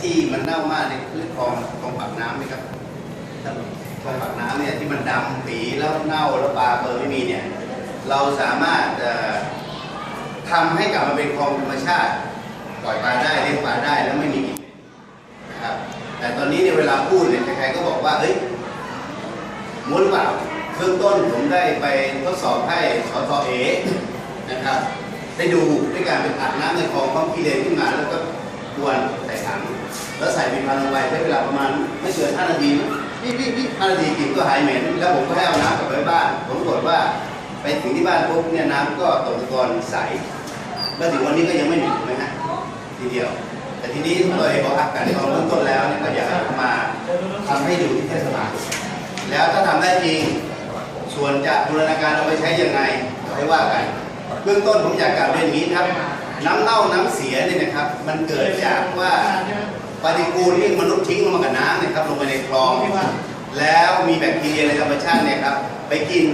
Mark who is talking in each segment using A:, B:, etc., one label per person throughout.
A: ที่มันเน่ามากในพื้นคลองคลองปากน้ำไหมครับคลองปากน้ำเนี่ยที่มันดำปีแล้วเน่าแล้วปลาเปิดไม่มีเนี่ยเราสามารถทำให้กลับมาเป็นคลองธรรมชาติปล่อยปลาได้เลี้ยงปลาได้แล้วไม่มีกลิ่นเหม็นะครับแต่ตอนนี้เนี่ยเวลาพูดเนี่ยใครๆก็บอกว่าเฮ้ยม้วนเปล่าเบื้องต้นผมได้ไปทดสอบให้สทเอนะครับได้ดูด้วยการเป็นอัดน้ำในคลองพร้อมกิเลนขึ้นมาแล้วก็ กวนใส่ถังแล้วใส่เป็นพันลงไปใช้เวลาประมาณไม่เกิน5นาทีมั้งพี่พี่พี่5นาทีกลิ่นก็หายเหม็น แล้วผมก็ให้เอาน้ำกลับไปบ้าน ผมตรวจว่าไปถึงที่บ้านปุ๊บเนี่ยน้ำก็ตกตะกอนใสแล้วถึงวันนี้ก็ยังไม่หนีถูกไหมฮะทีเดียว แต่ทีนี้เลยบอกอักกันตอนเริ่มต้นแล้วเนี่ยก็อยากให้มาทำให้ดูที่เทศบาลแล้วถ้าทำได้จริงส่วนจะบูรณาการเอาไปใช้ยังไงให้ว่ากันเบื้องต้นผมอยากกล่าวเรียนองนี้ครับ น้ำเน่าน้ำเสียเนี่ยนะครับ มันเกิดจากว่าปฏิกูลที่มนุษย์ทิ้งลงมากับน้ำเนะครับลงไปในคลองแล้วมีแบคทีเรียในธรรมชาติเนี่ยครับไปกิน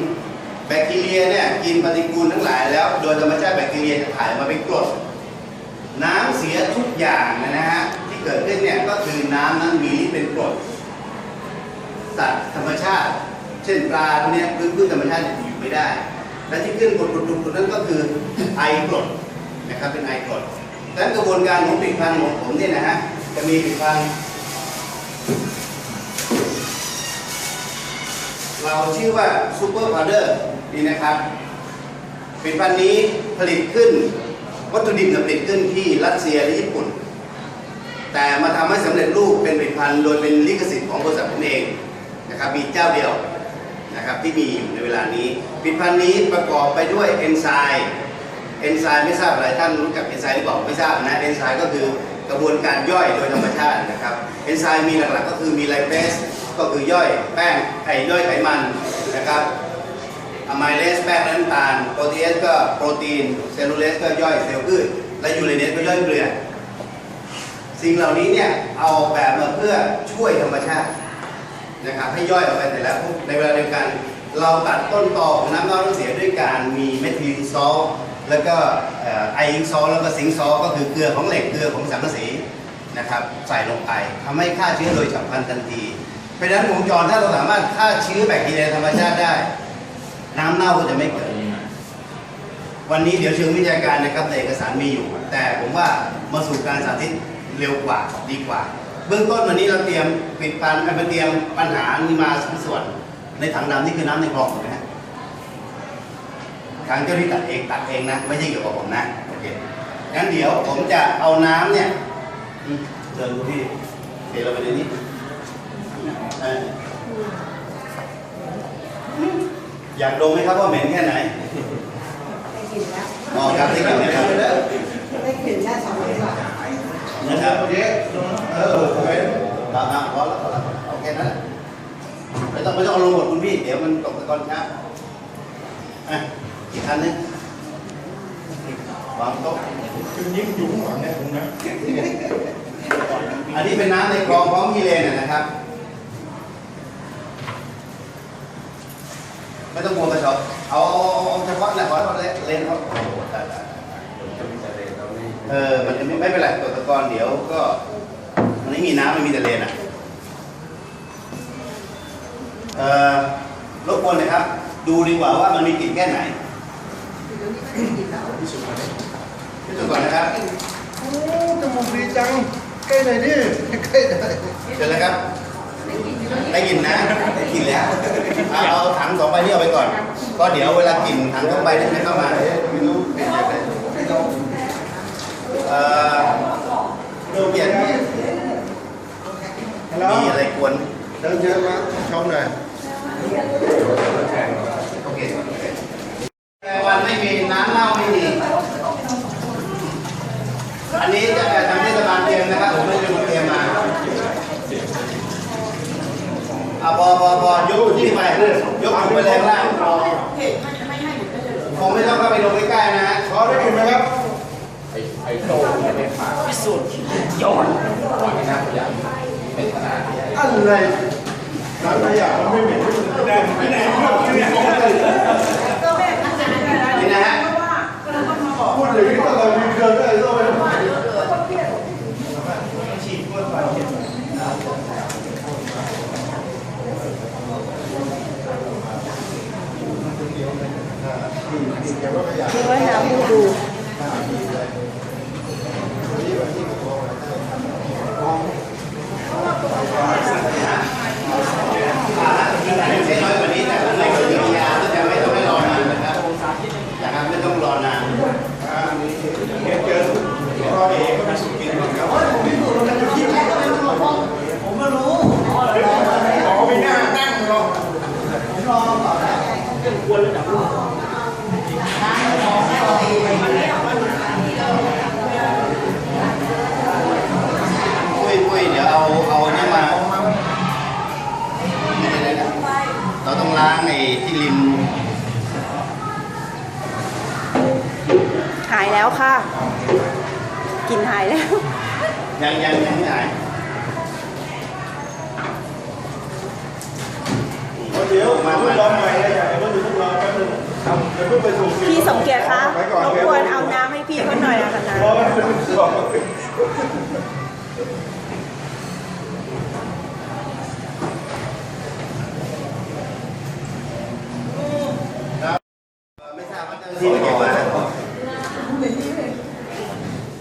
A: แบคทีเรียเนี่ยกินปฏิกูลทั้งหลายแล้ว โดยธรรมชาติแบคทีเรียจะถ่ายมาเป็นกรดน้ำเสียทุกอย่างนะฮะที่เกิดขึ้นเนี่ยก็คือน้ำนั้นมีเป็นกรดสัตว์ธรรมชาติ เช่นปลาพวเนี้ยพื้นพื้นธรรมชาติอยู่ไม่ได้ และที่ขึ้นกรดกรดกรดนั่นก็คือไอกรด นะครับเป็นไอกรดดังนั้นกระบวนการของผลิตภัณฑ์ของผมเนี่ยนะฮะจะมีผลิตภัณฑ์เราชื่อว่าซูเปอร์พาวเดอร์นี่นะครับผลิตภัณฑ์นี้ผลิตขึ้น วัตถุดิบผลิตขึ้นที่รัสเซียและญี่ปุ่น แต่มาทำให้สำเร็จรูปเป็นผลิตภัณฑ์โดยเป็นลิขสิทธิ์ของบริษัทผมเองนะครับมีเจ้าเดียวนะครับที่มีอยู่ในเวลานี้ผลิตภัณฑ์นี้ประกอบไปด้วยเอนไซม์ อนไซม์ไม่ทราบหลายท่านรู้จักเอนไซม์หรือเปล่าไม่ทราบนะเอนไซม์ก็คือกระบวนการย่อยโดยธรรมชาตินะครับเอนไซม์มีหลักๆก็คือมีไลเปสก็คือย่อยแป้งไอย่อยไขมันนะครับอะไมเลสแป้งน้ำตาลโปรตีเอสก็โปรตีนเซลลูเลสก็ย่อยเซลล์พืชและยูเรเนสก็ย่อยเกลือสิ่งเหล่านี้เนี่ยเอาแบบมาเพื่อช่วยธรรมชาตินะครับให้ย่อยออกไปแต่แล้วในเวลาเดียวกัน เราตัดต้นตอของน้ำเน่าน้ำเสียด้วยการมีเมทิลซอล แล้วก็เอ่อไอซิงซอแล้วก็ซิงซอก็คือเกลือของเหล็กเกลือของสังกะสีนะครับใส่ลงไปทำให้ฆ่าเชื้อโดยฉับพลันทันที เพราะฉะนั้นวงจรถ้าเราสามารถฆ่าเชื้อแบคทีเรียธรรมชาติได้ น้ำเน่าก็จะไม่เกิด วันนี้เดี๋ยวเชิงวิทยาการนะครับในเอกสารมีอยู่ แต่ผมว่ามาสู่การสาธิตเร็วกว่าดีกว่า เบื้องต้นวันนี้เราเตรียมปิดปันเตรียมปัญหานี้มาสองส่วน ในถังดำนี่คือน้ำในคลองถูกไหมฮะ ทางเจ้าที่ตัดเองตัดเองนะไม่ใช่เกี่ยวกับผมนะโอเคงั้นเดี๋ยวผมจะเอาน้ำเนี่ยเดินดูที่เทลงไปในนี้อยากดมไหมครับว่าเหม็นแค่ไหน
B: ได้กลิ่นแล้ว
A: อ๋อครับที่กลิ่นนะครับ
B: ได้กลิ่นแค่สองเลยว่
A: นะครับ
C: เจ๊เออโอเค
A: ครับครับพอแล้วพอแล้วโอเคนะไม่ต้องไม่ต้องเอาลงหมดคุณพี่ เดี๋ยวมันตกตะกอนช้าอะ อีกอันนึงวางโต๊ะ
C: คือยิ้มอยู่ข้างหลังเนี่ยผมนะ
A: อันนี้เป็นน้ำในคลองพร้อมกิเลนนะนะครับ ไม่ต้องกลัวกระชอบเอาเอาเฉพาะนะขอเอาเลนเลนเขาโอ้โหได้ได้ได้เออ มันจะไม่ไม่เป็นไรตกตะกอนเดี๋ยวก็ มันไม่มีน้ำมันมีแต่เลนอะ เอ่อรบกวนนะครับ ดูดีกว่าว่ามันมีกลิ่นแค่ไหน
B: เดี๋ยวนี้ไม่ได้กลิ่น
C: ที่สุด
A: ก่อนนะครับ
C: โอ้จมูกดีจังใกล้หน่อยดิใกล้หน่อย
A: เชิญเลยครับ
B: ได้กลิ่นนะ
A: ได้กลิ่นะได้กินแล้วเอาเอาถังสองใบนี้เอาไปก่อน ก็เดี๋ยวเวลากินถังสองใบนี้จะเข้ามา
C: ไม่รู้เป็นยังไงไร
A: เอ่อดูเปลี่ยนมีอะไรกวน
C: เชิญเชิญมากชมหน่อย
A: โอเคโอเค แต่วันไม่มีน้ำเน่าไม่มีอันนี้จะทางเทศบาลเตรียมนะครับผมไม่ได้เป็นคนเตรียมมาอะพอพอพอยกที่ไปยกถุงไปเลยข้างล่าง
B: เห็นมันจะไม่ให้หยุดได้เลย
A: คงไม่ต้องเข้าไปลงใกล้ๆนะฮะ
C: พอได้ยินไหมครับอะไรน้ำขยะมันไม่เหม็นได้ไม่ได้ หรือถ้าเรา
B: มีเครื่องฉีดพ่นไปคือว่า
A: น้ำดู
B: ผมไม่รู้เหมือนกันพี่ไม่รู้ผก่
C: อนนั่งหรอกผมรอก่อนนะเป็น
B: วดัลุ่ยปุ้ย
A: เดี๋ยวเอาเอาเนี่ยมาเราต้องล้างในที่ริม
D: หายแล้วค่ะ กลินหายแล้ว
A: ยังยังยังไม่หาย
C: เดี๋ยวมาทดลองใหม่นะอยากให้เพื่อนดูทดลองแป๊บนึงครับเดี๋ยวเพิ่งไปสู่
D: พี่สมเกียรติคะ
C: ไปก่อน
D: รบกวนเอาน้ำให้พี่เขาหน่อยอะค่ะนะ
C: รอแป๊บนึงรอ
A: ไม่ทราบว่าเจ้าหน้าที่ไปเก็บมา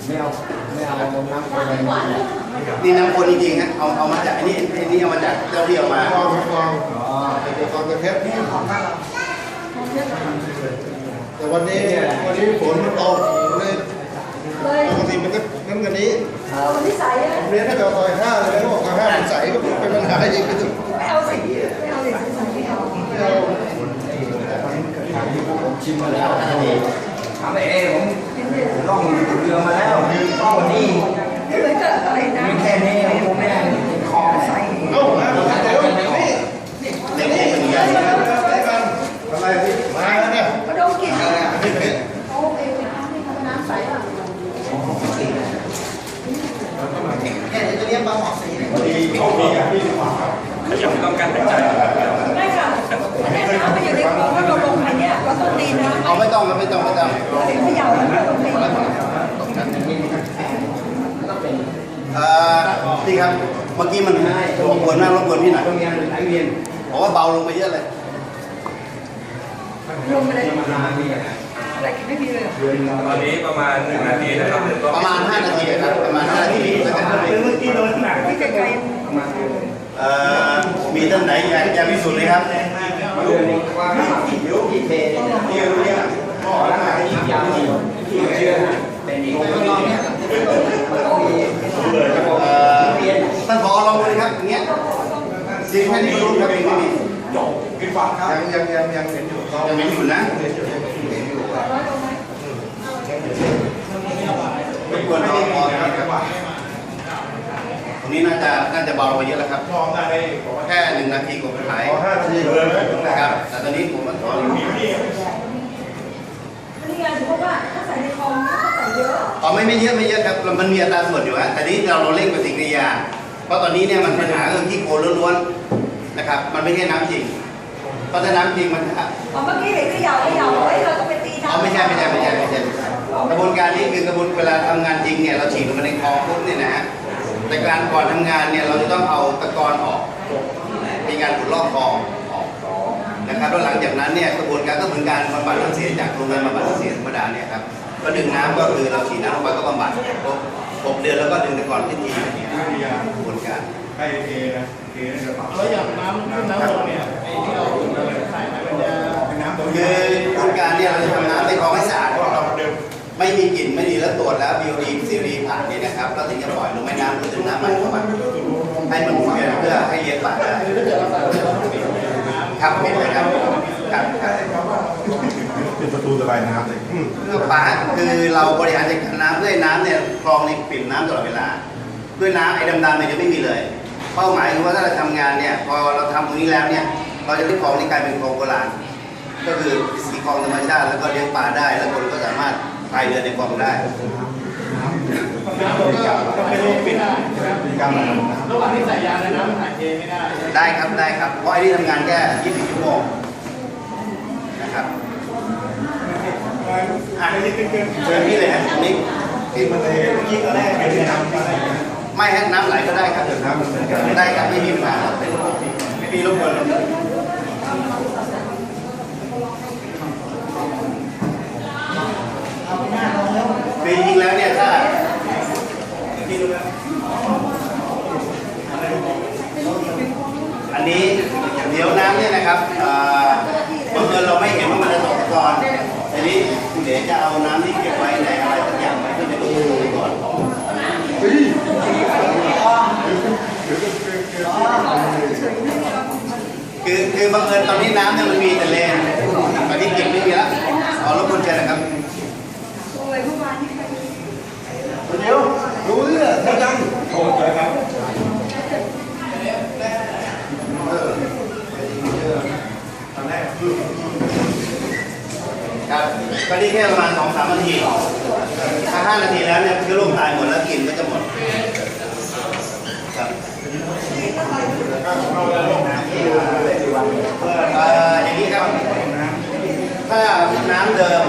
E: ไม่เอาไม่เอาน้ำอะไร
A: นี่น้ำคนจริงๆฮะเอาเอามาจากไอ้นี่ไอ้นี่ เอามาจากเจ้าที่เอามา
C: ฟองฟองอ๋อไอ้เจ้าฟองกระเทปนี่ของบ้านเราแต่วันนี้วันนี้ฝนมันตกเลยปกติมันก็นั่นกันนี้
B: วันที่ใส่อะ
C: เรียนให้กับซอยห้าเลยนะบอกซอยห้ามันใสก็เป็นปัญหาอีกก็ถึง
B: ไม่เอาสีไม่เอาสีใสไม่เอา
C: ไม่เอา
E: ผมชิมมาแล้วถามเอผมล่องเรือมาแล้วก็วันนี้
B: ไม่เหมือนกับอะไรนะ
E: แค่นี้ผมแม่คอใส่
C: เอ้า มาเดี๋ยวนี่
A: เด็กๆเป็นยังไง
C: อะไรมาแล้วเนี่ย
B: กระดงกินเลยอะโอ้เองน้ำนี่ทำน้ำใสอะแค่จะเรียกปลาหมอสีเนี่ย
C: เขามีอะพี่
B: ได้ค่ะแม่น้ำมันอยู่ในคลองแล้วเราลงไปเนี่ยเราต้องตีน้ำ
A: เอาไม่ต้องครับไม่ต้องไม่ต้อง
B: ถึงขยับแล้วเราตีน้ำ
A: เอ่อ พี่ครับ เมื่อกี้มันรบกวนมากรบกวนพี่หน่อย
E: โรงเรียนไหลเวียน
A: ผมว่าเบาลงไปเยอะเลย
B: ลงไปเลย
E: มานี่
B: อะไรกินไม่มีเลย
F: ตอนนี้ประมาณหนึ่งนาทีนะครับ
A: ประมาณ5นาทีครับประมาณ5นาทีก็จะหาย
C: เมื่อกี้โดนหนัก
B: ที่ไกล
E: มาเดือน
A: เอ่อมีท่านไหนอยากจะพิสูจน์ไหมครับ
E: เดือนนี้ว่าที่เยอะที่เทที่รู้เนี่ยก็ร่างกายที่ยาวที่เชื่อเป็นอีกคนนอกเนี่ยมันต้องมีระบบ
A: เอ่อท่านผอลองดูเลยครับอย่างเงี้ยจริง แค่นี้ก็รู้ครับเองไม่มี
C: ยังยังยังยังเห็นอยู่
A: ยังไม่อยู่นะไม่ควรเอาพอครับตรงนี้น่าจะน่าจะเบาลงไปเยอะแล้วครับ
C: มองได้บอกว่า
A: แค่หนึ่งนาทีกว่าหาย
C: ขอห้านาทีเลยไหม
A: นะครับแต่ตอนนี้ผมว่าถอนอยู่
B: ๆนี่ไงถือว่าถ้าใส่ในคลองก็ใส่เยอะ
A: อ๋อไม่ไม่เยอะไม่เยอะครับมันมีอัตราส่วนอยู่ฮะแต่นี้เราเราเร่งปฏิกิริยา เพราะตอนนี้เนี่ยมันปัญหาเรื่องที่โคลนล้วนๆ นะครับ มันไม่ใช่น้ำจริง เพราะถ้าน้ำจริงมันจะ
B: อ๋อเมื่อกี้เห็นขยับขยับเฮ้ยเราต้องไปตีน้ำ
A: อ๋อไม่ใช่ไม่ใช่ไม่ใช่ไม่ใช่ไม่ใช่กระบวนการนี้คือกระบวนเวลาทำงานจริงเนี่ยเราฉีดลงไปในคลองปุ๊บเนี่ยนะฮะแต่การก่อนทำงานเนี่ยเราจะต้องเอาตะกอนออก มีการขุดลอกคลองออกนะครับแล้วหลังจากนั้นเนี่ยกระบวนการก็เหมือนการบำบัดน้ำเสียจากโรงงานบำบัดน้ำเสียธรรมดาเนี่ยครับก็ดึงน้ำก็คือเราฉีดน้ำลงไปก็บำบัดครบหกเดือนแล้วก็ดึงตะกอนขึ้นทีเนี่ยกระบวนการ
C: ใครเทนะเทในกระเป๋าแล้วอย่าง ไม่มี
A: กลิ่นไม่ดีแล้วตรวจแล้ว BOD ซีรีผ่านเนี่ยนะครับเราถึงจะปล่อยลงแม่น้ำหรือถึงน้ำใหม่เข้ามาให้มันหมุนเวียนเพื่อให้เลี้ยงปลาได้ครับเป็นเลยครับครับคร
C: เป็นประตูระบายน้ำเลย
A: เพื่อปลาคือเราบริหารจัดการน้ำเพื่อน้ำเนี่ยคลองนี่ปิ่มน้ำตลอดเวลาเพื่อน้ำไอ้ดำๆเนี่ยจะไม่มีเลย เป้าหมายคือว่าถ้าเราทำงานเนี่ยพอเราทำตรงนี้แล้วเนี่ยเราจะได้คลองนี้กลายเป็นคลองโบราณก็คือมีคลองธรรมชาติแล้วก็เลี้ยงปลาได้แล้วคนก็สามารถ พายเรือในคลองได้
C: น้ำก็ก็เป็นโรคปิดมีการระบายน้ำ
G: ระหว่างที่ใส่ยาในน้ำมันถ่ายเทไม่ได้
A: ได้ครับได้ครับ เพราะไอ้นี่ทำงานแค่24ชั่วโมงนะครับอะเชิญพี่เลยฮะตรงนี้
C: ที่มันเลยเมื่อกี้ก็แรกเป็นน้ำอะไร
A: ไม่ฮะน้ำไหลก็ได้ครับ
C: น้ำมันเหมือนกัน
A: ได้ครับไม่มีปัญหาครับไม่มีรบกวน บังเอิญตอนนี้น้ำยังมีแต่เลนตอนนี้เก็บไม่มีแล้วเอรบกวนเชิญนะครับ
B: เดี๋
C: ยวรู้เรื่องจังโอ้ยค
A: ครับก็นี่แค่ประมาณสองสามนาทีถ้าห้านาทีแล้วเนี่ยคือลูกตายหมดแล้วกินก็จะหมดครับ ถ้าน้ำเดิม